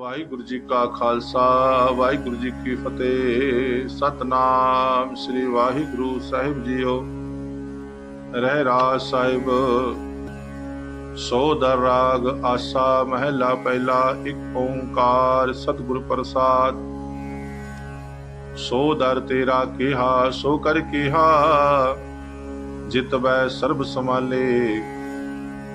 ਵਾਹਿਗੁਰੂ ਜੀ ਕਾ ਖਾਲਸਾ, ਵਾਹਿਗੁਰੂ ਜੀ ਕੀ ਫਤਿਹ। ਸਤਨਾਮ ਸ੍ਰੀ ਵਾਹਿਗੁਰੂ ਸਾਹਿਬ ਜੀਓ। ਰਹਿ ਰਾਜ ਸਾਹਿਬ ਸੋਦਰ ਰਾਗ, ਆਸਾ ਮਹਿਲਾ ਪਹਿਲਾ, ਇੱਕ ਓੰਕਾਰ ਸਤਿਗੁਰ ਪ੍ਰਸਾਦ। ਸੋ ਦਰ ਤੇਰਾ ਕਿਹਾ, ਸੋ ਕਰ ਕਿਹਾ, ਜਿਤ ਬੈ ਸਰਬ ਸਮਾਲੇ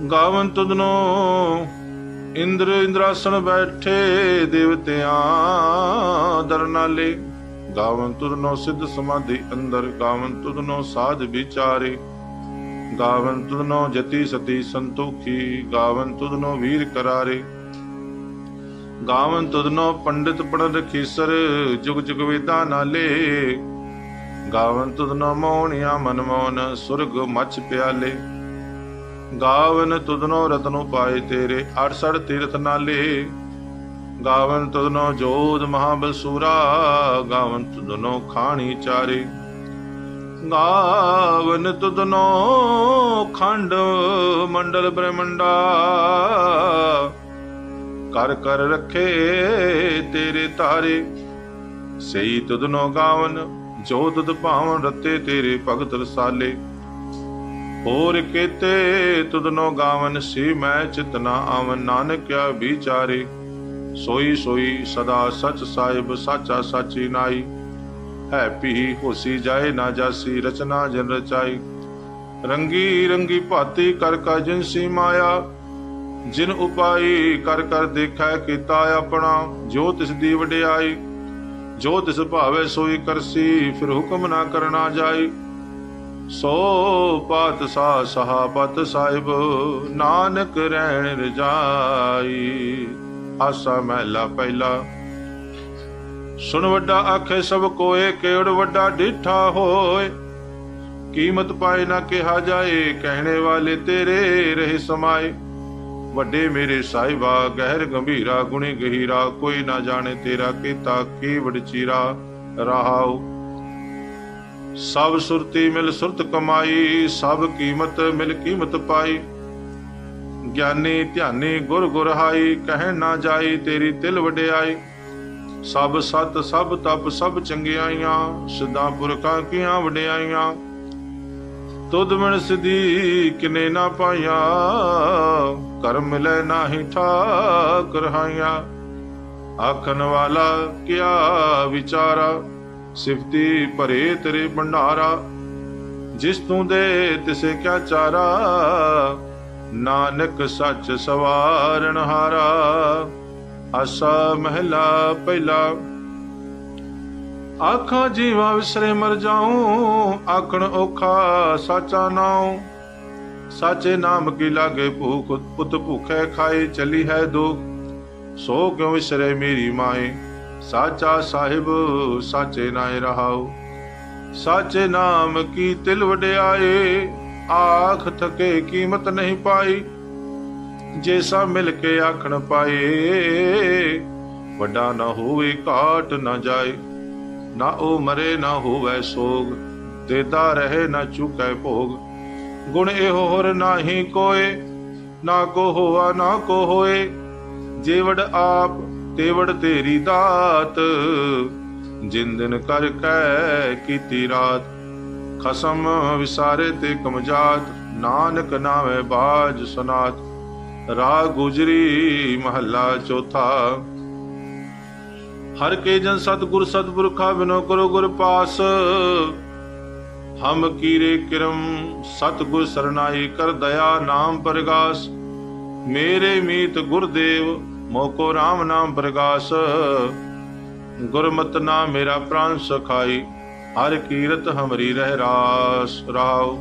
ਗਾਵਨ ਤੁਧਨੋ, ਇੰਦਰ ਇੰਦਰਾਸਣ ਬੈਠੇ ਦੇਵਤਿਆਂ ਦਰਨਾਲੇ। ਗਾਵਨ ਤੁਧਨੋ ਸਿੱਧ ਸਮਾਧੀ ਅੰਦਰ, ਗਾਵਨ ਤੁਧਨੋ ਸਾਧ ਵਿਚਾਰੇ। ਗਾਵਨ ਤੁਧਨੋ ਜਤੀ ਸਤੀ ਸੰਤੋਖੀ, ਗਾਵਨ ਤੁਧਨੋ ਵੀਰ ਕਰਾਰੇ। ਗਾਵਨ ਤੁਧਨੋ ਪੰਡਿਤ ਪੜਨ ਰਖੀਸਰ ਜੁਗ ਜੁਗ ਵੇਦਾਂ ਨਾਲੇ। ਗਾਵਨ ਤੁਧਨੋ ਮੋਹਣਿਆ ਮਨ ਮੋਹਨ ਸੁਰਗ ਮਛ ਪਿਆਲੇ। ਗਾਵਨ ਤੁਧਨੋ ਰਤਨੋ ਪਾਏ ਤੇਰੇ 68 ਤੀਰਥ ਨਾਲੇ। ਗਾਵਨ ਤੁਧਨੋ ਜੋਧ ਮਹਾਬਲਸੂਰਾ ਗਾਵਨ ਤੁਧਨੋ ਖਾਣੀ ਚਾਰੇ। ਗਾਵਨ ਤੁਧਨੋ ਖੰਡ ਮੰਡਲ ਬ੍ਰਹਮੰਡਾ। ਕਰ ਕਰ ਰੱਖੇ ਤੇਰੇ ਤਾਰੇ। ਸਈ ਤੁਧਨੋ ਗਾਵਨ, ਜੋ ਤੁਧ ਭਾਵਨ ਰਤੇ ਤੇਰੇ ਭਗਤ ਰਸਾਲੇ। ਹੋਰ ਕੀਤੇ ਤੁਧਨੋ ਗਾਵਨ ਸੀ, ਮੈਂ ਚਿਤਨਾ ਆਵਨ। ਨਾਨਕਿਆ ਵਿਚਾਰੇ, ਸੋਈ ਸੋਈ ਸਦਾ ਸਚ ਸਾਹਿਬ, ਸਾਚਾ ਸਾਚੀ ਨਾਈ। ਹੈ ਪੀ ਹੋਸੀ ਜਾਏ ਨਾ ਜਾਸੀ, ਰਚਨਾ ਜਨ ਰਚਾਈ। ਰੰਗੀ ਰੰਗੀ ਭਾਤੀ ਕਰ ਕਾ ਜਿਨਸੀ ਮਾਇਆ, ਜਿਨ ਉਪਾਈ ਕਰ ਕਰ ਦੇਖੈ ਕੀਤਾ ਆਪਣਾ। ਜੋ ਤਿਸ ਦੀ ਵਡਿਆਈ, ਜੋ ਤਿਸ ਭਾਵੇ ਸੋਈ ਕਰਸੀ, ਫਿਰ ਹੁਕਮ ਨਾ ਕਰਨਾ ਜਾਈ। ਸੋ ਪਾਤ ਸਾ ਸਹਾਬਤ ਸਾਹਿਬ, ਨਾਨਕ ਰਹਿਣ ਰਜਾਈ ਆਸਾ ਮਹਿਲਾ ਪਹਿਲਾ। ਸੁਣ ਵੱਡਾ ਆਖੇ, ਸਭ ਕੋਏ ਕਿਉੜ ਵੱਡਾ ਡਿਠਾ ਹੋਏ। ਕੀਮਤ ਪਾਏ ਨਾ ਕਿਹਾ ਜਾਏ, ਕਹਿਣੇ ਵਾਲੇ ਤੇਰੇ ਰਹੇ ਸਮਾਏ। ਵੱਡੇ ਮੇਰੇ ਸਾਹਿਬਾ, ਗਹਿਰ ਗੰਭੀਰਾ, ਗੁਣੀ ਗਹੀਰਾ, ਕੋਈ ਨਾ ਜਾਣੇ ਤੇਰਾ ਕੀਤਾ ਕੀ ਵਡਚੀਰਾ। ਰਹਾਉ ਸਭ ਸੁਰਤੀ ਮਿਲ ਸੁਰਤ ਕਮਾਈ, ਸਭ ਕੀਮਤ ਮਿਲ ਕੀਮਤ ਪਾਈ। ਗਿਆਨੀ ਧਿਆਨੀ ਗੁਰ ਗੁਰ ਕਹਿ ਨਾ ਜਾਈ ਤੇਰੀ ਤਿਲ ਵਡਿਆਈ। ਸਭ ਸਤ, ਸਭ ਤਪ, ਸਭ ਚੰਗਿਆਈਆਂ, ਸਿੱਧਾ ਪੁਰਖਾਂ ਕੀਆਂ ਵਡਿਆਈਆਂ। ਤੁਧ ਮਨ ਸਿਧੀ ਕਿਨੇ ਨਾ ਪਾਈਆਂ, ਕਰਮ ਮਿਲੇ ਨਾਹੀ ਠਾਕ ਰਹਾਈਆਂ ਆਖਣ ਵਾਲਾ ਕਿਆ ਵਿਚਾਰਾ ਸਿਫਤੀ ਭਰੇ ਤੇਰੇ ਭੰਡਾਰਾ, ਜਿਸ ਤੂੰ ਦੇ ਤਿਸੇ ਕਿਆ ਚਾਰਾ, ਨਾਨਕ ਸੱਚ ਸਵਾਰਨ ਹਾਰਾ। ਆਸਾ ਮਹਿਲਾ ਪਹਿਲਾ, ਆਖਾਂ ਜੀਵਾ ਵਿਸਰੇ ਮਰ ਜਾਉ, ਆਖਣ ਔਖਾ ਸਾਚਾ ਨਾਉ। ਸਾਚੇ ਨਾਮ ਕੀ ਲਾਗੇ ਭੂਖ, ਪੁੱਤ ਭੁਖੇ ਖਾਏ ਚਲੀ ਹੈ ਦੁਖ, ਸੋ ਕਿਉ ਵਿਸਰੇ ਮੇਰੀ ਮਾਏ? ਸਾਚਾ ਸਾਹਿਬ, ਸਾਚੇ ਨਾਏ ਰਹਾਉ। ਸਾਚੇ ਨਾਮ ਕੀ ਤਿਲ ਵਡਿਆਏ, ਆਖ ਥਕੇ ਕੀਮਤ ਨਹੀਂ ਪਾਈ। ਜੈਸਾ ਮਿਲ ਕੇ ਆਖਣ ਪਾਏ, ਵੱਡਾ ਨਾ ਹੋਵੇ ਘਾਟ ਨਾ ਜਾਏ। ਨਾ ਉਹ ਮਰੇ, ਨਾ ਹੋਵੇ ਸੋਗ, ਦੇਦਾ ਰਹੇ, ਨਾ ਚੁਕੈ ਭੋਗ। ਗੁਣ ਇਹੋ ਹੋਰ ਨਾਹੀ ਕੋਏ, ਨਾ ਕੋ ਹੋਆ, ਨਾ ਕੋ ਹੋਏ। ਜੇਵੜ ਆਪ ਤੇਵੜ ਤੇਰੀ ਦਾਤ, ਜਿਨ ਕਰ ਕੈ ਕੀਤੀ ਰਾਤ, ਖਸਮ ਵਿਸਾਰੇ ਤੇ ਕਮਜਾਤ, ਨਾਨਕ ਨਾਵੇਂ ਬਾਜ ਸੁਨਾਤ, ਰਾਗ ਗੁਜਰੀ ਮਹੱਲਾ ਚੌਥਾ। ਹਰ ਕੇ ਜਨ ਸਤਗੁਰ ਸਤਪੁਰਖਾ ਬਿਨੋ ਕਰੋ ਗੁਰ ਪਾਸ, ਹਮ ਕੀਰੇ ਕਿਰਮ ਸਤਗੁਰ ਸਰਨਾਈ ਕਰ ਦਇਆ ਨਾਮ ਪ੍ਰਗਾਸ, ਮੇਰੇ ਮੀਤ ਗੁਰਦੇਵ ਮੋਕੋ RAM ਨਾਮ ਪ੍ਰਗਾਸ ਗੁਰਮਤ ਨਾ ਮੇਰਾ ਪ੍ਰਾਨ ਸਖਾਈ, ਹਰ ਕੀਰਤ ਹਮਰੀ ਰਹਿ ਰਾਸ ਰਾਉ।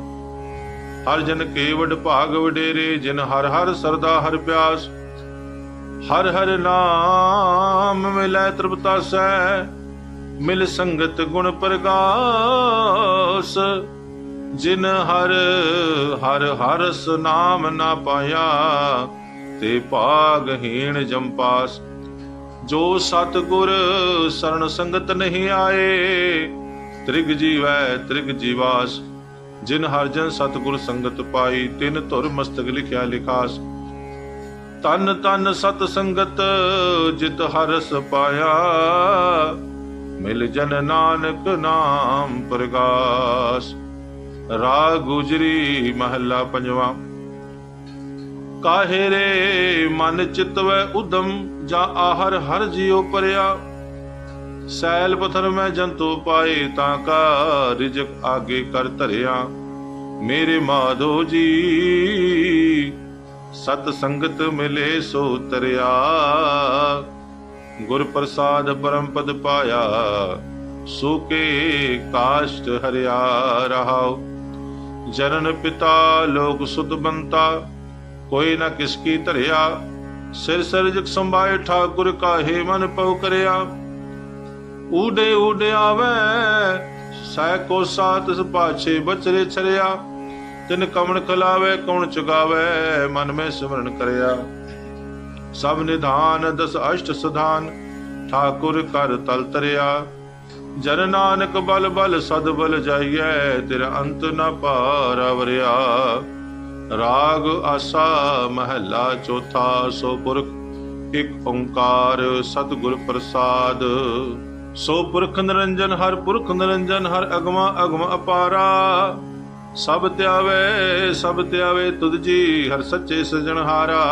ਹਰ ਜਨ ਕੇਵਡ ਭਾਗ ਵਡੇਰੇ, ਜਿਨ ਹਰ ਹਰ ਸਰਦਾ ਹਰ ਪਿਆਸ। ਹਰ ਹਰ ਨਾਮ ਮਿਲੈ ਤ੍ਰਿਪਤਾ ਸੈ, ਮਿਲ ਸੰਗਤ ਗੁਣ ਪ੍ਰਗਾਸ। ਜਿਨ ਹਰ ਹਰ ਹਰਸ ਨਾਮ ਨਾ ਪਾਇਆ ਤੇ ਭਾਗਹੀਣ ਜੰਪਾਸ। ਜੋ ਸਤਗੁਰ ਸਰਣ ਸੰਗਤ ਨਹੀਂ ਆਏ, ਤ੍ਰਿਗ ਜੀਵੈ ਤ੍ਰਿਗ ਜੀਵਾਸ। ਜਿਨ ਹਰ ਸਤਗੁਰ ਸੰਗਤ ਪਾਈ, ਤਿਨ ਧੁਰ ਮਸਤਕ ਲਿਖਿਆ ਲਿਖਾਸ। ਤਨ ਤਨ ਸਤ ਸੰਗਤ ਜਿਤ ਹਰਸ ਪਾਇਆ, ਮਿਲ ਜਨ ਨਾਨਕ ਨਾਮ ਪ੍ਰਗਾਸ। ਰਾਗ ਗੁਜਰੀ ਮਹੱਲਾ ਪੰਜਵਾਂ। ਕਾਹੇ ਰੇ ਮਨ ਚਿਤਵੈ ਉਦਮ ਜਾਂ ਆਹਰ ਹਰ ਜਿਉ ਪਰਿਆ। ਸੈਲ ਪਥਰ ਮੈਂ ਜੰਤੂ ਪਾਏ ਤਾਂ ਕਾ ਰਿਜਕ ਆਗੇ ਕਰ ਧਰਿਆ। ਮੇਰੇ ਮਾਧੋ ਜੀ, ਸਤ ਸੰਗਤ ਮਿਲੇ ਸੋ ਤਰਿਆ। ਗੁਰ ਪ੍ਰਸਾਦ ਪਰਮ ਪਦ ਪਾਇਆ ਸੋਕੇ ਕਾਸ਼ਟ ਹਰਿਆ ਰਹਾਉ। ਜਨਨ ਪਿਤਾ ਲੋਕ ਸੁਧ ਬੰਤਾ ਕੋਈ ਨਾ ਕਿਸ ਕੀ ਧਰਿਆ। ਸਿਰ ਸਰਜਕ ਸੰਭਾਏ ਠਾਕੁਰ ਕਾਹੇ ਮਨ ਪਉ ਕਰਿਆ। ਊਡੇ ਊਡੇ ਆਵੇ ਕੋ ਸਾਤ ਪਾਛੇ ਬਚਰੇ ਛਰਿਆ। ਤਿਨ ਕਮਣ ਖਲਾਵੇ, ਕੌਣ ਚੁਗਾਵੇ, ਮਨ ਮੈਂ ਸਿਮਰਨ ਕਰਿਆ। ਸਭ ਨਿਧਾਨ, ਦਸ ਅਸ਼ਟ ਸਧਾਨ, ਠਾਕੁਰ ਕਰ ਤਲ ਤਰਿਆ। ਜਨ ਨਾਨਕ ਬਲ ਬਲ ਸਦ ਬਲ ਜਾਈਐ, ਤੇਰਾ ਅੰਤ ਨ ਪਾਰਵਰਿਆ ਰਾਗ ਆਸਾ ਮਹੱਲਾ ਚੌਥਾ ਸੋ ਪੁਰਖ, ਇੱਕ ਓੰਕਾਰ ਸਤਿਗੁਰ ਪ੍ਰਸਾਦ। ਸੋ ਪੁਰਖ ਨਿਰੰਜਨ ਹਰ ਪੁਰਖ ਨਿਰੰਜਨ, ਹਰ ਅਗਮਾ ਅਗਮ ਅਪਾਰਾ। ਸਭ ਧਿਆਵੇ ਸਭ ਧਿਆਵੇ ਤੁਧ ਜੀ, ਹਰ ਸੱਚੇ ਸਜਣਹਾਰਾ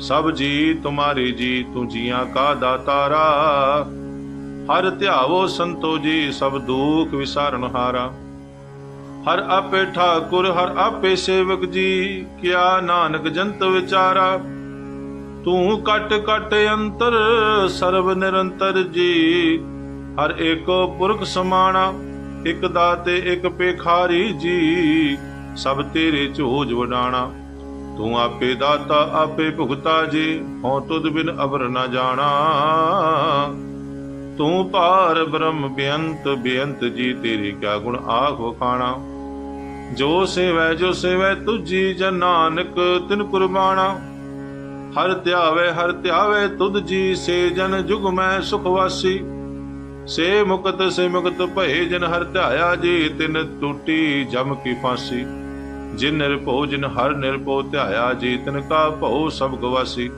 ਸਭ ਜੀ, ਤੁਮਾਰੇ ਜੀ, ਤੂੰ ਜੀਆਂ ਕਾ ਦਾਤਾਰਾ। ਹਰ ਧਿਆਵੋ ਸੰਤੋ ਜੀ, ਸਭ ਦੁਖ ਵਿਸਾਰਨ ਹਾਰਾ। ਹਰ ਆਪੇ ਠਾਕੁਰ, ਹਰ ਆਪੇ ਸੇਵਕ ਜੀ, ਕਿਆ ਨਾਨਕ ਜੰਤ ਵਿਚਾਰਾ। ਤੂੰ ਕਟ ਕਟ ਅੰਤਰ, ਸਰਬ ਨਿਰੰਤਰ ਜੀ। ਹਰ ਏਕੋ ਪੁਰਖ ਸਮਾਣਾ, ਇਕ ਦਾਤੇ, ਇਕ ਪੇਖਾਰੀ ਜੀ। ਸਭ ਤੇਰੇ ਝੋਜ ਵਡਾਣਾ। ਤੂੰ ਆਪੇ ਦਾਤਾ, ਆਪੇ ਭੁਗਤਾ ਜੀ। ਹਉ ਤੁਧ ਬਿਨ ਅਵਰ ਨਾ ਜਾਣਾ। ਤੂੰ ਭਾਰ ਬ੍ਰਹਮ ਬੇਅੰਤ ਬੇਅੰਤ ਜੀ, ਤੇਰੀ ਕਿਆ ਗੁਣ ਆਖ ਵਖਾਣਾ। ਜੋ ਸੇਵੈ ਜੋ ਸੇਵੈ ਤੁਜੀ ਜਨ ਨਾਨਕ, ਤਿਨ ਕੁਰਬਾਨਾ ਹਰ ਧਿਆਵੇ ਹਰ ਧਿਆਵੇ ਤੁਧ ਜੀ, ਸੇ ਜਨ ਜੁਗ ਮੈਂ ਸੁਖ ਵਾਸੀ। ਸੇ ਮੁਕਤ ਸੇ ਮੁਕਤ ਭਏ ਜਨ ਹਰ ਧਿਆਇਆ ਜੀ, ਤਿਨ ਟੂਟੀ ਜਮ ਕੀ ਫਾਂਸੀ। ਜਿਨ ਨਿਰਭਉ ਜਿਨ ਹਰ ਨਿਰਭਉ ਧਿਆਇਆ ਜੀ, ਤਿਨ ਕਾ ਭਉ ਸਭ ਗਵਾਸੀ।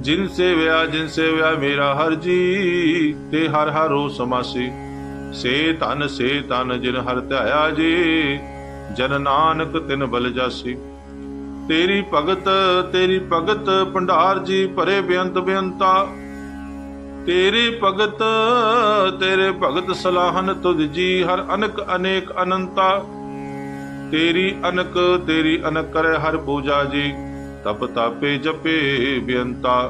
ਜਿਨ ਸੇਵਿਆ ਜਿਨ ਸੇਵਿਆ ਮੇਰਾ ਹਰ ਜੀ, ਤੇ ਹਰ ਹਰੋ ਸਮਾਸੀ। ਸੇ ਤਨ ਸੇ ਤਨ ਜਿਨ ਹਰ ਧਿਆਇਆ ਜੀ ਜਨ ਨਾਨਕ ਤਿਨ ਬਲ ਜਾਸੀ। ਤੇਰੀ ਭਗਤ ਤੇਰੀ ਭਗਤ, ਭੰਡਾਰ ਜੀ ਭਰੇ ਬੇਅੰਤ ਬੇਅੰਤਾ। ਤੇਰੀ ਭਗਤ, ਤੇਰੇ ਭਗਤ ਸਲਾਹਨ ਤੁਧ ਜੀ ਹਰ ਅਨਕ ਅਨੇਕ ਅਨੰਤਾ। ਤੇਰੀ ਅਨਕ ਤੇਰੀ ਅਨਕ ਕਰੇ ਹਰ ਪੂਜਾ ਜੀ, ਤਪ ਤਾਪੇ ਜਪੇ ਬੇਅੰਤਾ।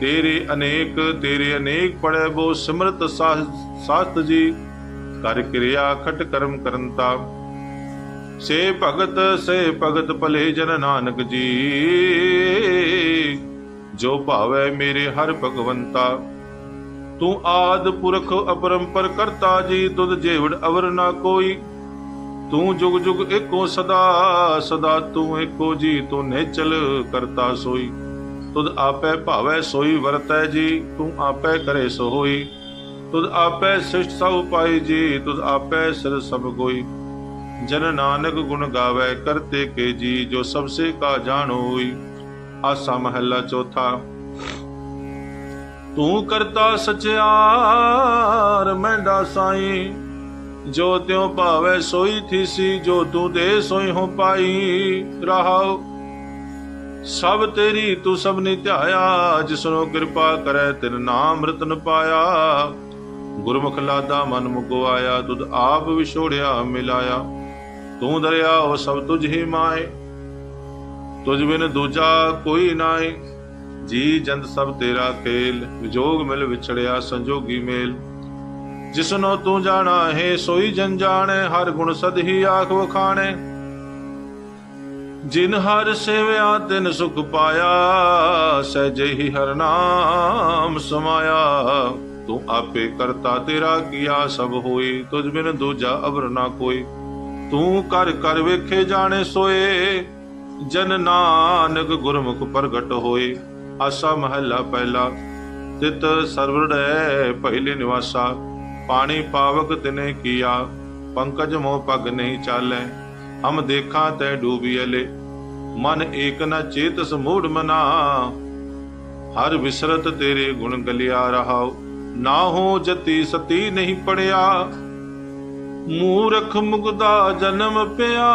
ਤੇਰੇ ਅਨੇਕ ਤੇਰੇ ਅਨੇਕ ਪੜੇ ਬੋ ਸਿਮਰਤ ਸਾਸਤ ਜੀ, ਕਰ ਕਿਰਿਆ ਖਟ ਕਰਮ ਕਰਨਤਾ ਸੇ ਭਗਤ ਸੇ ਭਗਤ ਭਲੇ ਜਨ ਨਾਨਕ ਜੀ। ਜੋ ਭਾਵੈ ਮੇਰੇ ਹਰ ਭਗਵੰਤਾ, ਤੂੰ ਆਦ ਪੁਰਖ ਅਪਰੰਪਰ ਕਰਤਾ ਜੀ, ਤੁਧ ਜੇਵੜ ਅਵਰ ਨਾ ਕੋਈ। ਤੂੰ ਜੁਗ ਜੁਗ ਏਕੋ ਸਦਾ ਸਦਾ ਤੂੰ ਏਕੋ ਜੀ ਤੂੰ ਨੇਚਲ ਕਰਤਾ ਸੋਈ। ਤੁਧ ਆਪੇ ਭਾਵੈ ਸੋਈ ਵਰਤੈ ਜੀ, ਤੂੰ ਆਪੇ ਕਰੇ ਸੋ ਹੋਈ ਤੁਧ ਆਪੇ ਸ੍ਰਿਸ਼ਟ ਸਭ ਪਾਈ ਜੀ, ਤੁਧ ਆਪੇ ਸਿਰ ਸਭ ਕੋਈ ਜਨ ਨਾਨਕ ਗੁਣ ਗਾਵੇ ਕਰਤੇ ਕੇ ਜੀ, ਜੋ ਸਭ ਸੇ ਕਾ ਜਾਣ ਹੋਈ। ਆਸਾ ਮਹੱਲਾ ਚੌਥਾ। ਤੂੰ ਕਰਤਾ ਸਚਿਆਰ ਮੈਂਡਾ ਸਾਈ ਜੋ ਤਿਉ ਭਾਵੇ ਸੋਈ ਥੀਸੀ ਜੋ ਤੂੰ ਦੇ ਸੋਈ ਹੋ ਪਾਈ। ਰਹਾਉ ਸਭ ਤੇਰੀ ਤੂੰ ਸਭ ਨੇ ਧਿਆਇਆ, ਜਿਸਨੋ ਕਿਰਪਾ ਕਰੈ ਤਿਨ ਨਾਮ ਰਤਨ ਪਾਇਆ। ਗੁਰਮੁਖ ਲਾਦਾ ਮਨ ਮੁਕੋ ਆਇਆ ਤੁਧ ਆਪ ਵਿਛੋੜਿਆ ਮਿਲਾਇਆ। ਤੂੰ ਦਰਿਆ ਉਹ ਸਭ ਤੁਝ ਹੀ ਮਾਏ, ਤੁਝ ਬਿਨ ਦੂਜਾ ਕੋਈ ਨਾਏ। ਜੀ ਜੰਤ ਸਭ ਤੇਰਾ ਖੇਲ ਵਿਜੋਗ ਮਿਲ ਵਿਛੜਿਆ ਸੰਜੋਗੀ ਮੇਲ। ਜਿਸਨੋ ਤੂੰ ਜਾਣਾ ਹੈ, ਸੋਈ ਜਨ ਜਾਣੈ ਹਰ ਗੁਣ ਸਦ ਹੀ ਆਖ ਵਖਾਣੈ। ਜਿਨ ਹਰ ਸੇਵਿਆ ਤਿਨ ਸੁਖ ਪਾਇਆ, ਸਹਿਜੇ ਹੀ ਹਰ ਨਾਮ ਸਮਾਇਆ। ਤੂੰ ਆਪੇ ਕਰਤਾ ਤੇਰਾ ਕੀਆ, ਸਭ ਹੋਈ, ਤੁਝ ਬਿਨ ਦੂਜਾ ਅਵਰ ਨਾ ਕੋਈ। ਤੂੰ ਕਰ ਕਰ ਵੇਖੇ ਜਾਣੇ ਸੋਏ। ਜਨ ਨਾਨਕ ਗੁਰਮੁਖ ਪ੍ਰਗਟ ਹੋਏ। ਆਸਾ ਮਹੱਲਾ ਪਹਿਲਾ। ਤਿਤ ਸਰਵੜੈ ਪਹਿਲੇ ਨਿਵਾਸਾ। ਪਾਣੀ ਪਾਵਕ ਤਿਨੇ ਕੀਆ। ਪੰਕਜ ਮੋਹ ਪਗ ਨਹੀਂ ਚਾਲੈ। ਹਮ ਦੇਖਾਂ ਤੈ ਡੂਬੀਐਲੇ ਮਨ ਏਕ ਨ ਚੇਤਸ ਮੂੜ ਮਨਾ। ਹਰ ਵਿਸਰਤ ਤੇਰੇ ਗੁਣ ਗਲਿਆ ਰਹਾਉ। ਨਾ ਹੋ ਜਤੀ ਸਤੀ ਨਹੀਂ ਪੜਿਆ। ਮੂਰਖ ਮੁਗਦਾ ਜਨਮ ਪਿਆ।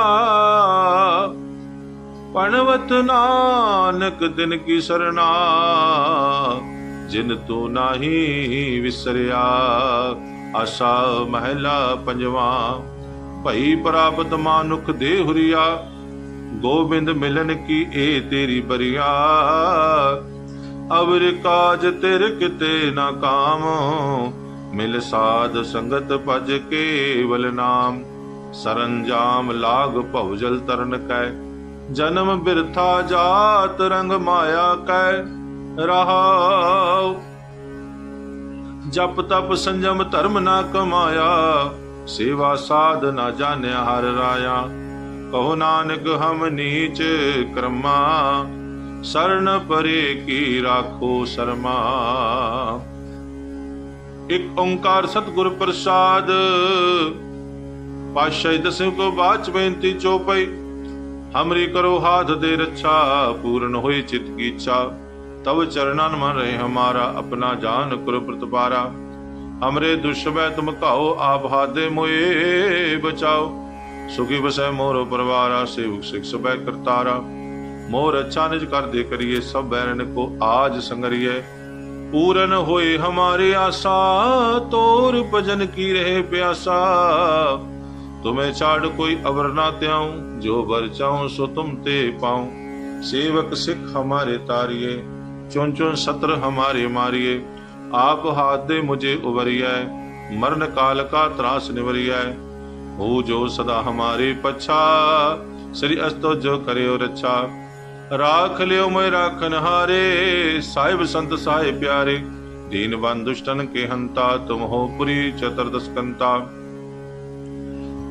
ਪਣਵਤ ਨਾਨਕ ਦਿਨ ਕੀ ਸਰਣਾ, ਜਿਨ ਤੂੰ ਨਾਹੀ ਵਿਸਰਿਆ। ਆਸਾ ਮਹਿਲਾ ਪੰਜਵਾ, ਭਈ ਪ੍ਰਾਪਤ ਮਾਨੁਖ ਦੇ ਹੁਰੀਆ ਗੋਬਿੰਦ ਮਿਲਨ ਕੀ ਏ ਤੇਰੀ ਬਰੀਆ। ਅਵਰ ਕਾਜ ਤੇਰ ਕਿਤੇ ਨਾ ਕਾਮ ਮਿਲ ਸਾਧ ਸੰਗਤ ਭਜ ਕੇਵਲ ਨਾਮ, ਸਰੰਜਾਮ ਲਾਗ ਭਉਜਲ ਤਰਨ ਕੈ। ਜਨਮ ਬਿਰਥਾ ਜਾਤ ਰੰਗ ਮਾਇਆ ਕੈ, ਰਹਾਉ। ਜਪ ਤਪ ਸੰਜਮ ਧਰਮ ਨਾ ਕਮਾਇਆ, ਸੇਵਾ ਸਾਧ ਨਾ ਜਾਣਿਆ ਹਰ ਰਾਇਆ। ਕਹੋ ਨਾਨਕ ਹਮ ਨੀਚ ਕਰਮਾ, ਸਰਨ ਪਰੇ ਕੀ ਰਾਖੋ ਸਰਮਾ। ਇਕ ਓੰਕਾਰ ਸਤਿਗੁਰ ਪ੍ਰਸਾਦ। ਪਾਸ਼ਾ ਦਸਵੇਂ ਕੋ ਬਾਚ ਬੇਨਤੀ ਚੋਪਈ ਹਮਰੀ ਕਰੋ ਹਾਥ ਦੇ ਰੱਛਾ, ਪੂਰਨ ਹੋਈ ਚਿਤ ਕੀ ਇੱਛਾ ਤਵ ਚਰਨਨ ਮਨ ਰਹੇ ਹਮਾਰਾ, ਆਪਣਾ ਜਾਨ ਕਰ ਪ੍ਰਤਪਾਰਾ ਹਮਰੇ ਦੁਸ਼ਬੈ ਤੁਮ ਕਾਓ ਆਪ ਹਾਦੇ ਮੋਏ ਬਚਾਓ। ਸੁਖੀ ਵਸੈ ਮੋਰ ਪਰਵਾਰਾ, ਸੇਵਕ ਸਿਖ ਸਬੈ ਕਰਤਾਰਾ। ਮੋਰ ਅੱਛਾ ਨਿਜ ਕਰ ਦੇ ਕਰੀਏ, ਸਭ ਬੈਰਨ ਕੋ ਆਜ ਸੰਗਰੀਏ। ਪੂਰਨ ਹੋਏ ਹਮਾਰੇ ਆਸਾ, ਤੋਰ ਭਜਨ ਕੀ ਰਹੇ ਪਿਆਸਾ। ਤੁਮੇ ਛਾੜ ਕੋਈ ਅਵਰ ਨਾ ਤਿਆਉ ਜੋ ਵਰ ਚਾਉ ਸੋ ਤੁਮ ਤੇ ਪਾਉ। ਸੇਵਕ ਸਿੱਖ ਹਮਾਰੇ ਤਾਰਿਏ, ਚੁਣ ਚੁਣ ਸਤਰ ਹਮਾਰੇ ਮਾਰਿਏ। ਆਪ ਹਾਥ ਦੇ ਮੁਝੇ ਉਵਰਿਐ, ਮਰਨ ਕਾਲ ਕਾ ਤਰਾਸ ਨਿਵਰਿਐ। ਹੋ ਜੋ ਸਦਾ ਹਮਾਰੇ ਪਛਾ, ਸ੍ਰੀ ਅਸਤੋ ਜੋ ਕਰਿਓ ਰੱਛਾ। ਰਾਖ ਲਿਓ ਮੈਂ ਰਾਖਨ ਹਾਰੇ, ਸਾਹਿਬ ਸੰਤ ਸਾਹਿਬ ਪਿਆਰੇ। ਦੀਨ ਬੰਦ ਕੇ ਹੰਤਾ ਤੁਮ ਹੋ ਪੁਰੀ ਚਤਰਦਸ ਕੰਤਾ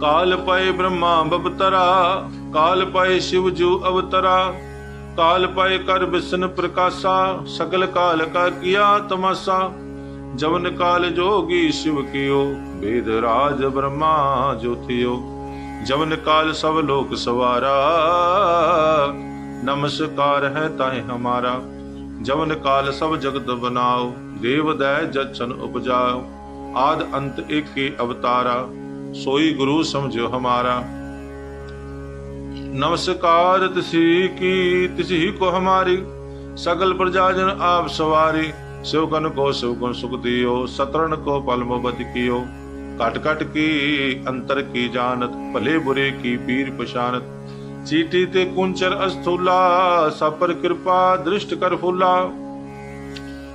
ਕਾਲ ਪਏ ਬ੍ਰਹਮਾ ਬਬਤਰਾ ਕਾਲ ਪਏ ਸ਼ਿਵ ਜੂ ਅਵਤਰਾ। ਕਾਲ ਪਏ ਕਰ ਵਿਸ਼ਨ ਪ੍ਰਕਾਸ਼ਾ, ਸਗਲ ਕਾਲ ਕਾ ਕੀਆ ਤਮਾਸਾ। ਜਵਨ ਕਾਲ ਜੋਗੀ ਸ਼ਿਵ ਕੀਓ, ਵੇਦ ਰਾਜ ਬ੍ਰਹਮਾ ਜੋਤਿਓ। ਜਵਨ ਕਾਲ ਸਭ ਲੋਕ ਸਵਾਰਾ ਨਮਸਕਾਰ ਹੈ ਤਾਹੇ ਹਮਾਰਾ, ਜਵਨ ਕਾਲ ਸਭ ਜਗਤ ਬਨਾਓ, ਦੇਵ ਦੈ ਜਚਨ ਉਪਜਾਓ, ਆਦ ਅੰਤ ਏਕੇ ਅਵਤਾਰਾ, ਸੋਈ ਗੁਰੂ ਸਮਝਿਓ ਹਮਾਰਾ। ਨਮਸਕਾਰ ਤਿਸੀ ਕੀ, ਤਿਸੀ ਕੋ ਹਮਾਰੀ, ਸਗਲ ਪ੍ਰਜਾਜਨ ਆਪ ਸਵਾਰੀ ਸਿਵਕਨ ਕੋ ਸਿਵਕਨ ਸੁਖ ਦਿਓ, ਸਤਰਣ ਕੋ ਪਲਮ ਬਦ ਕੀਓ। ਘਟ ਘਟ ਕੀ, ਅੰਤਰ ਕੀ ਜਾਣਤ, ਭਲੇ ਬੁਰੇ ਕੀ, ਪੀਰ ਪਛਾਨਤ ਸੀਤੀ ਤੇ ਕੁੰਚਰ ਅਸਥੂਲਾ ਸਾਪਰ ਕਿਰਪਾ ਦ੍ਰਿਸ਼ਟ ਕਰ ਫੁੱਲਾ।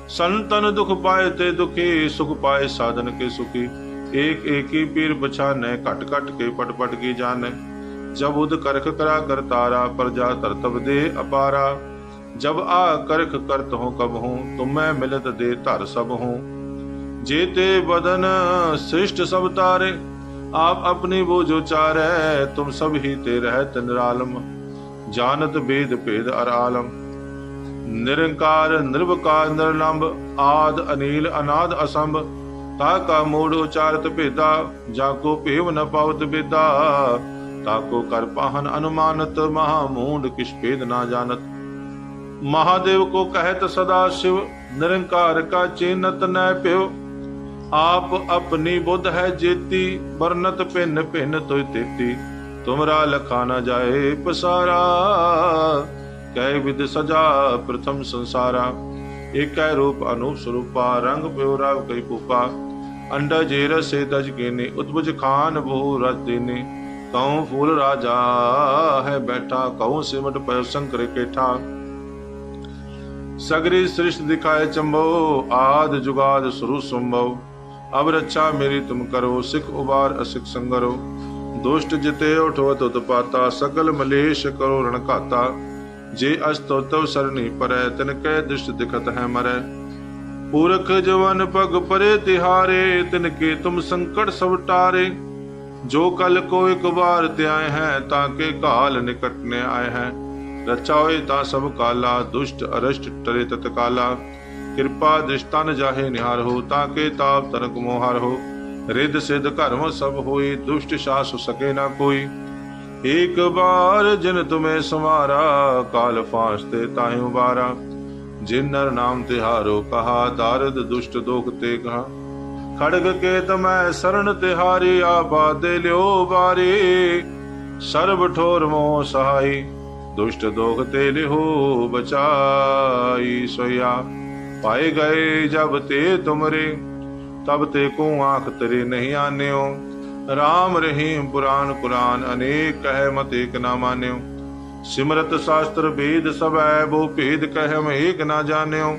ਸੰਤਨ ਦੁਖ ਪਾਏ ਤੇ ਦੁਖੀ, ਸੁਖ ਪਾਏ ਸਾਧਨ ਕੇ ਸੁਖੀ। ਏਕ ਏਕੀ ਪੀਰ ਬਚਾਨੈ ਘਟ ਘਟ ਕੇ ਪਟ ਪਟ ਕੀ ਜਾਣੈ। ਜਬ ਉਦ ਕਰਖ ਕਰਾ ਕਰਤਾਰਾ ਪ੍ਰਜਾ ਤਰਤਬ ਦੇ ਅਪਾਰਾ। ਜਬ ਆ ਕਰਖ ਕਰਤ ਹੂੰ ਕਬ ਹੂੰ ਤੁਮੈ ਮਿਲਤ ਦੇ ਧਰ ਸਭ ਹੂੰ ਜੇ ਤੇ ਬਦਨ ਸ੍ਰਿਸ਼ਟ ਸਭ ਤਾਰੇ आप अपनी वो जो चार है तुम सब ही ते रहत निरालम जानत भेद भेद अरालम निरंकार निर्वकार निरलंब आद अनिल अनाद असंभ ताका मूड उचारत भेदा जाको पेव न पावत बेदा ताको कर पाहन अनुमानत महामूड किस भेद ना जानत महादेव को कहत सदा शिव निरंकार का चिन्हत न प्यो ਆਪ ਆਪਣੀ ਬੁੱਧ ਹੈ ਜੇਤੀ, ਵਰਨਤ ਭਿੰਨ ਭਿੰਨ ਤੋਇ ਤੇਤੀ। ਤੁਮਰਾ ਲਖਾ ਨਾ ਜਾਏ ਪਸਾਰਾ, ਕਹਿ ਵਿਦ ਸਜਾ ਪ੍ਰਥਮ ਸੰਸਾਰਾ। ਏਕੈ ਰੂਪ ਅਨੂਪ ਸਰੂਪਾ, ਰੰਗ ਬਿਉਰਾ ਕਈ ਪੂਪਾ ਅੰਡਾ ਜੇਰ ਸੇ ਦਜ ਕੇਨੇ ਉਤਬੁਜ ਖਾਨ ਬਹੁ ਰਜ ਦੇਨੇ। ਕਉ ਫੂਲ ਰਾਜਾ ਹੈ ਬੈਠਾ, ਕਉ ਸਿਮਟ ਪਇ ਸੰਕਰ ਕੇਠਾ। ਸਗਰੀ ਸ੍ਰਿਸ਼ਟ ਦਿਖਾਏ ਚੰਬੋ, ਆਦ ਜੁਗਾਦ ਸੁਰੂ ਸੰਭਵ। ਅਬ ਰੱਛਾ ਮੇਰੀ ਤੁਮ ਕਰੋ, ਸਿਖ ਉਬਾਰ ਅਸਿਖ ਸੰਗਰੋ। ਦੁਸ਼ਟ ਜਿਤੇ ਉਠਵਤ ਉਤਪਾਤਾ ਸਕਲ ਮਲੇਸ਼ ਕਰੋ ਰਣ ਜੇ ਅਸਤੋ ਸਰਣੀ ਪਰੈ, ਤਿਨ ਕੈ ਦ੍ਰਿਸ਼ਟ ਦਿਖਤ ਹੈ ਮਰੈ। ਪੁਰਖ ਜਵਨ ਪਗ ਪਰੇ ਤਿਹਾਰੇ, ਤਿਨ ਕੇ ਤੁਮ ਸੰਕਟ ਸਭ ਟਾਰੇ। ਜੋ ਕਲ ਕੋ ਇੱਕ ਵਾਰ ਤੇ ਹੈ, ਤਾਂ ਕੇ ਕਾਲ ਨਿਕਟ ਨੇ ਆਏ ਹੈ। ਰਚਾ ਹੋਏ ਤਾਂ ਸਭ ਕਾਲਾ, ਦੁਸ਼ਟ ਅਰਸ਼ਟ ਟਰੇ ਤਤਕਾਲਾ। ਕਾਲਾ ਕਿਰਪਾ ਦ੍ਰਿਸ਼ਟਨ ਜਾਹੇ ਨਿਹਾਰ ਹੋ, ਤਾਂ ਕੇ ਤਾਪ ਤਰਕ ਮੋਹਰ ਹੋ। ਰਿੱਧ ਸਿੱਧ ਘਰਮ ਸਭ ਹੋਈ, ਦੁਸ਼ਟ ਸਾਸ ਸਕੇ ਨਾ ਕੋਈ। ਇੱਕ ਬਾਰ ਜਿਨ ਤੁਮੇ ਸਮਾਰਾ ਕਾਲ ਫਾਂਸ ਤੇ ਤਾਹੇ ਉਬਾਰਾ। ਜਿਨ ਨਰ ਨਾਮ ਤਿਹਾਰੋ ਕਹਾ ਦਾਰਦ ਦੁਸ਼ਟ ਦੋਖ ਤੇ ਕਹਾ। ਖੜਗ ਕੇ ਤਮੈ ਸਰਣ ਤਿਹਾਰੀ ਆਬਾਦੇ ਲਿਓ ਬਾਰੀ ਸਰਬ ਠੋਰ ਮੋ ਸਹਾਈ, ਦੁਸ਼ਟ ਦੋਖ ਤੇ ਲਿਓ ਬਚਾਈ ਸੋਇਆ। ਪਾਏ ਗਏ ਜਬ ਤੇ ਤੁਮਰੇ, ਤਬ ਤੇ ਕੋ ਆਖ ਤੇਰੇ ਨਹੀਂ ਆਨਿਓ। RAM ਰਹੀਮ ਪੁਰਾਨ ਕੁਰਾਨ ਅਨੇਕ ਕਹਿ ਮਤ ਏਕ ਨਾ ਮਾਨਿਓ। ਸਿਮਰਤ ਸ਼ਾਸਤਰ ਵੇਦ ਸਭ ਹੈ, ਬੋ ਭੇਦ ਕਹਿ ਹਮ ਏਕ ਨਾ ਜਾਣਿਓ।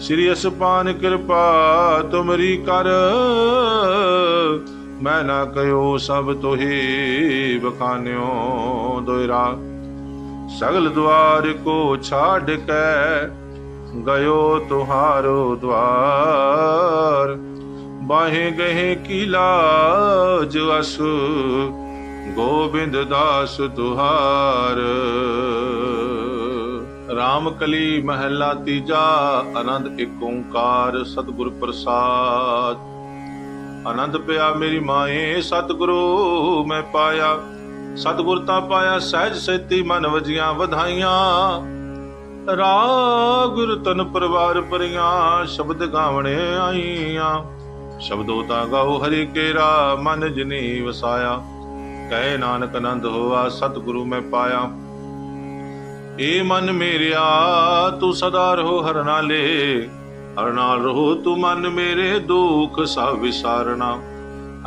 ਸ੍ਰੀ ਅਸਪਾਨ ਕਿਰਪਾ ਤੁਮਰੀ ਕਰ, ਮੈਂ ਨਾ ਕਹਿਓ ਸਭ ਤੋਹੀ ਬਖਾਨਿਓ ਦੋਇਰਾ। ਸਗਲ ਦਵਾਰ ਕੋ ਛਾੜ ਕੇ ਗਇਓ ਤੁਹਾਰੋ ਦਵਾਰ। ਬਾਹੇ ਗਏ ਕੀਲਾ ਜਵਸ ਗੋਬਿੰਦ ਦਾਸ ਤੁਹਾਰ ਰਾਮ ਕਲੀ ਮਹੱਲਾ ਤੀਜਾ, ਆਨੰਦ ਏਕ ਓੰਕਾਰ ਸਤਿਗੁਰ ਪ੍ਰਸਾਦ। ਆਨੰਦ ਪਿਆ ਮੇਰੀ ਮਾਏ, ਸਤਿਗੁਰੂ ਮੈਂ ਪਾਇਆ। ਸਤਿਗੁਰ ਤਾਂ ਪਾਇਆ ਸਹਿਜ ਸੇਤੀ ਮਨ ਵਜੀਆਂ ਵਧਾਈਆਂ। ਰਾਗ ਰਤਨ ਪਰਿਵਾਰ ਪਰੀਆਂ, ਸ਼ਬਦ ਗਾਵਣੇ ਆਈਆਂ। ਸ਼ਬਦੋ ਤਾਂ ਗਾਓ ਹਰੀ ਕੇਰਾ, ਮਨ ਜਨੀ ਵਸਾਇਆ। ਕਹਿ ਨਾਨਕ ਆਨੰਦ ਹੋਆ, ਸਤਿਗੁਰੂ ਮੈਂ ਪਾਇਆ। ਏ ਮਨ ਮੇਰਿਆ, ਤੂੰ ਸਦਾ ਰਹੋ ਹਰ ਨਾਲੇ। ਹਰ ਨਾਲ ਰਹੋ ਤੂੰ ਮਨ ਮੇਰੇ, ਦੁਖ ਸਭ ਵਿਸਾਰਣਾ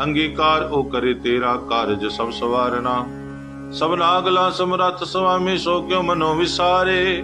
ਅੰਗੀਕਾਰ ਉਹ ਕਰੇ ਤੇਰਾ ਕਾਰਜ ਸਭ ਸਵਾਰਣਾ ਸਭ ਨਾਗਲਾ ਸਮਰੱਥ ਸੁਆਮੀ ਸੋ ਕਿਉ ਮਨੋ ਵਿਸਾਰੇ।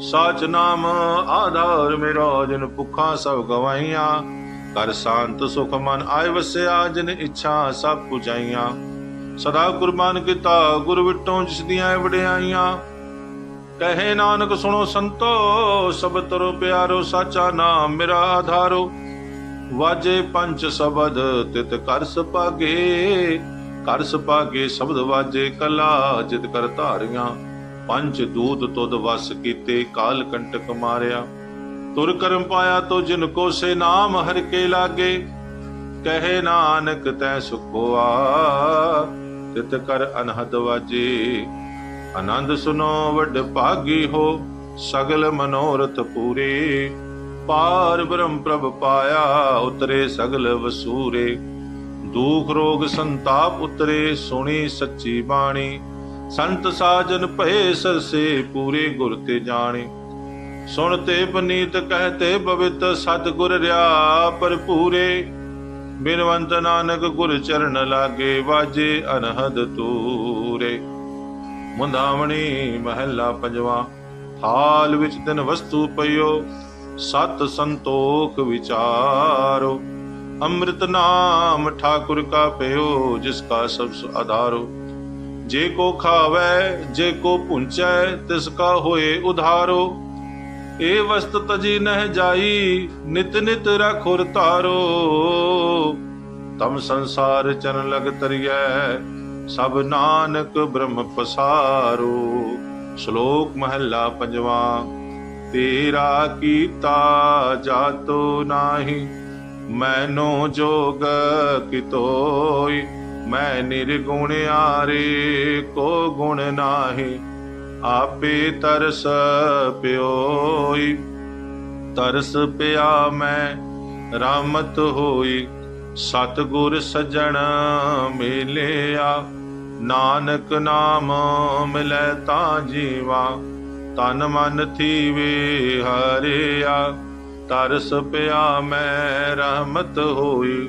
ਸਾਚ ਨਾਮ, ਆਧਾਰ ਮੇਰਾ, ਜਿਨ ਭੁੱਖਾਂ ਸਭ ਗਵਾਈਆਂ ਕਰ ਸ਼ਾਂਤ, ਸੁਖ ਮਨ ਆਇ ਵਸਿਆ, ਜਿਨ ਇੱਛਾ ਸਭ ਪੁਜਾਈਆਂ। ਸਦਾ ਕੁਰਬਾਨ ਕੀਤਾ, ਗੁਰ ਵਿਟੋਂ ਜਿਸ ਦੀਆਂ ਵਡਿਆਈਆਂ। ਕਹੇ ਨਾਨਕ, ਸੁਣੋ ਸੰਤੋ, ਸਭ ਤਰੋ ਪਿਆਰੋ, ਸਾਚਾ ਨਾਮ ਮੇਰਾ ਆਧਾਰੋ। ਵਾਜੇ ਪੰਜ ਸ਼ਬਦ, ਤਿਤ ਕਰ ਸੁਭਾਗੇ ਕਰ ਸੁਭਾਗੇ ਸ਼ਬਦ ਵਾਜੇ ਕਲਾ, ਜਿਤ ਕਰ ਧਾਰੀਆਂ। ਪੰਜ ਦੂਤ ਤੁਧ ਵਸ ਕੀਤੇ, ਕਾਲ ਕੰਟਕ ਮਾਰਿਆ। ਤੁਰ ਕਰਮ ਪਾਇਆ ਤੋ ਜਿਨ ਕੋ ਸੇ ਨਾਮ ਹਰ ਕੇ ਲਾਗੇ, ਕਹੇ ਨਾਨਕ ਤੈ ਸੁਖੋਆ ਤਿਤ ਕਰ ਅਨਹਦ ਵਾਜੇ ਆਨੰਦ ਸੁਨੋ ਵੱਡ ਭਾਗੀ ਹੋ, ਸਗਲ ਮਨੋਰਥ ਪੂਰੇ। ਪਾਰ ਬ੍ਰਹਮ ਪ੍ਰਭ ਪਾਇਆ, ਉਤਰੇ ਸਗਲ ਵਸੂਰੇ। ਦੁਖ ਰੋਗ ਸੰਤਾਪ ਉਤਰੇ, ਸੁਣੀ ਸੱਚੀ ਬਾਣੀ। ਸੰਤ ਸਾਜਨ ਭਏ ਸਰਸੇ ਪੂਰੇ ਗੁਰ ਤੇ ਜਾਣੇ। ਸੁਣ ਤੇ ਪਨੀਤ ਕਹਤੇ ਪਵਿੱਤ ਸਤਿਗੁਰ ਰਿਆ ਭਰਪੂਰੇ। ਬਿਨਵੰਤ ਨਾਨਕ ਗੁਰ ਚਰਨ ਲਾਗੇ ਵਾਜੇ ਅਨਹਦ ਤੂਰੇ। ਮੁੰਦਾਵਣੀ ਮਹਿਲਾ ਪੰਜਵਾ, ਹਾਲ ਵਿੱਚ ਤਿਨ ਵਸਤੂ ਪਈਓ, ਸਤ ਸੰਤੋਖ ਵਿਚਾਰੋ। ਅੰਮ੍ਰਿਤ ਨਾਮ ਠਾਕੁਰ ਕਾ ਪਿਓ, ਜਿਸ ਕਾ ਸਭ ਆਧਾਰੋ। ਜੇ ਕੋ ਖਾਵੇ, ਜੇ ਕੋ ਪੁੰਚੈ, ਤਿਸ ਕਾ ਹੋਏ ਉਧਾਰੋ। ਏ ਵਸਤ ਤਜੀ ਨਹਿ ਜਾਈ, ਨਿਤ ਨਿਤ ਰਖੁਰ ਤਾਰੋ ਤਮ ਸੰਸਾਰ ਚਰਨ ਲਗ ਤਰੀਐ, ਸਭ ਨਾਨਕ ਬ੍ਰਹਮ ਪਸਾਰੋ। ਸ਼ਲੋਕ ਮਹੱਲਾ ਪੰਜਵਾ, ਤੇਰਾ ਕੀਤਾ ਜਾਤੋ ਨਾਹੀ, ਮੈਨੋ ਜੋਗ ਕਿਤੋਈ। ਮੈਂ ਨਿਰਗੁਣ ਆਰੇ, ਕੋ ਗੁਣ ਨਾਹੀ, ਆਪੇ ਤਰਸ ਪਿਓਈ। ਤਰਸ ਪਿਆ ਮੈਂ, ਰਾਮਤ ਹੋਈ, ਸਤਗੁਰ ਸਜਣ ਮਿਲਿਆ। ਨਾਨਕ ਨਾਮ ਮਿਲੈ ਤਾਂ ਜੀਵਾ, ਤਨ ਮਨ ਥੀਵੇ ਹਰਿਆ। ਤਰਸ ਪਿਆ ਮੈਂ ਰਹਿਮਤ ਹੋਈ